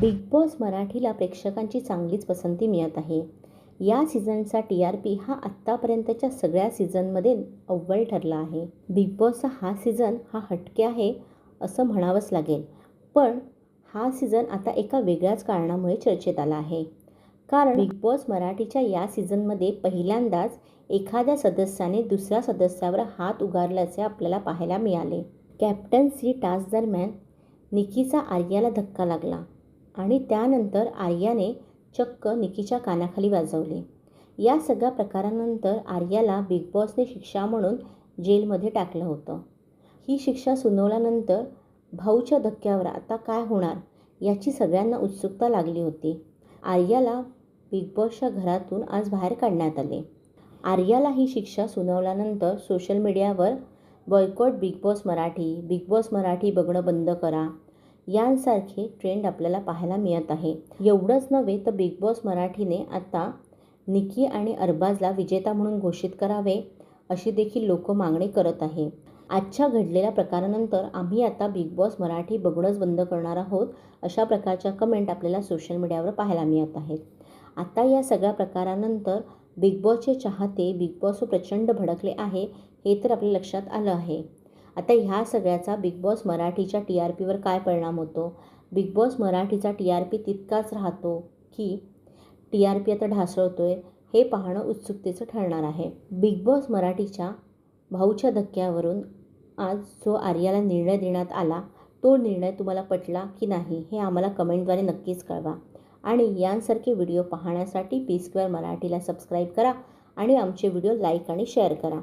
Big boss मराठीला प्रेक्षकांची चांगलीच पसंती मिळत आहे. या सीझनचा टी आर पी हा आत्तापर्यंतच्या सगळ्या सीझनमध्ये अव्वल ठरला आहे. बिग बॉसचा हा सीझन हा हटके आहे असं म्हणावंच लागेल. पण हा सीझन आता एका वेगळ्याच कारणामुळे चर्चेत आला आहे. कारण बिग बॉस मराठीच्या या सीझनमध्ये पहिल्यांदाच एखाद्या सदस्याने दुसऱ्या सदस्यावर हात उगारल्याचे आपल्याला पाहायला मिळाले. कॅप्टन्सी टास्क दरम्यान निकीचा आर्याला धक्का लागला. आणि त्यानंतर आर्याने चक्क निकीच्या कानाखाली वाजवले. या सगळ्या प्रकारानंतर आर्याला बिग बॉसने शिक्षा म्हणून जेलमध्ये टाकलं होतं. ही शिक्षा सुनावल्यानंतर भाऊच्या धक्क्यावर आता काय होणार याची सगळ्यांना उत्सुकता लागली होती. आर्याला बिग बॉसच्या घरातून आज बाहेर काढण्यात आले. आर्याला ही शिक्षा सुनावल्यानंतर सोशल मीडियावर boycott Bigg Boss Marathi Bigg Boss Marathi बघणं बंद करा. यांसारखे ट्रेंड आपल्याला पाहायला मिळत आहे. एवढंच नव्हे तर बिग बॉस मराठीने आता निकी आणि अरबाजला विजेता म्हणून घोषित करावे अशी देखील लोक मागणी करत आहे. आजच्या घडलेल्या प्रकारानंतर आम्ही आता बिग बॉस मराठी बघणंच बंद करणार आहोत अशा प्रकारच्या कमेंट आपल्याला सोशल मीडियावर पाहायला मिळत आहेत. आता या सगळ्या प्रकारानंतर बिग बॉसचे चाहते बिग बॉस प्रचंड भडकले आहे हे तर आपल्या लक्षात आलं आहे. आता ह्या सगळ्याचा बिग बॉस मराठीच्या टी आर पीवर काय परिणाम होतो? बिग बॉस मराठीचा टी आर पी तितकाच राहतो की टी आर पी आता ढासळतोय हे पाहणं उत्सुकतेचं ठरणार आहे. बिग बॉस मराठीच्या भाऊच्या धक्क्यावरून आज जो आर्याला निर्णय देण्यात आला तो निर्णय तुम्हाला पटला की नाही हे आम्हाला कमेंटद्वारे नक्कीच कळवा. आणि यांसारखे व्हिडिओ पाहण्यासाठी पी स्क्वेअर मराठीला सबस्क्राईब करा आणि आमचे व्हिडिओ लाईक आणि शेअर करा.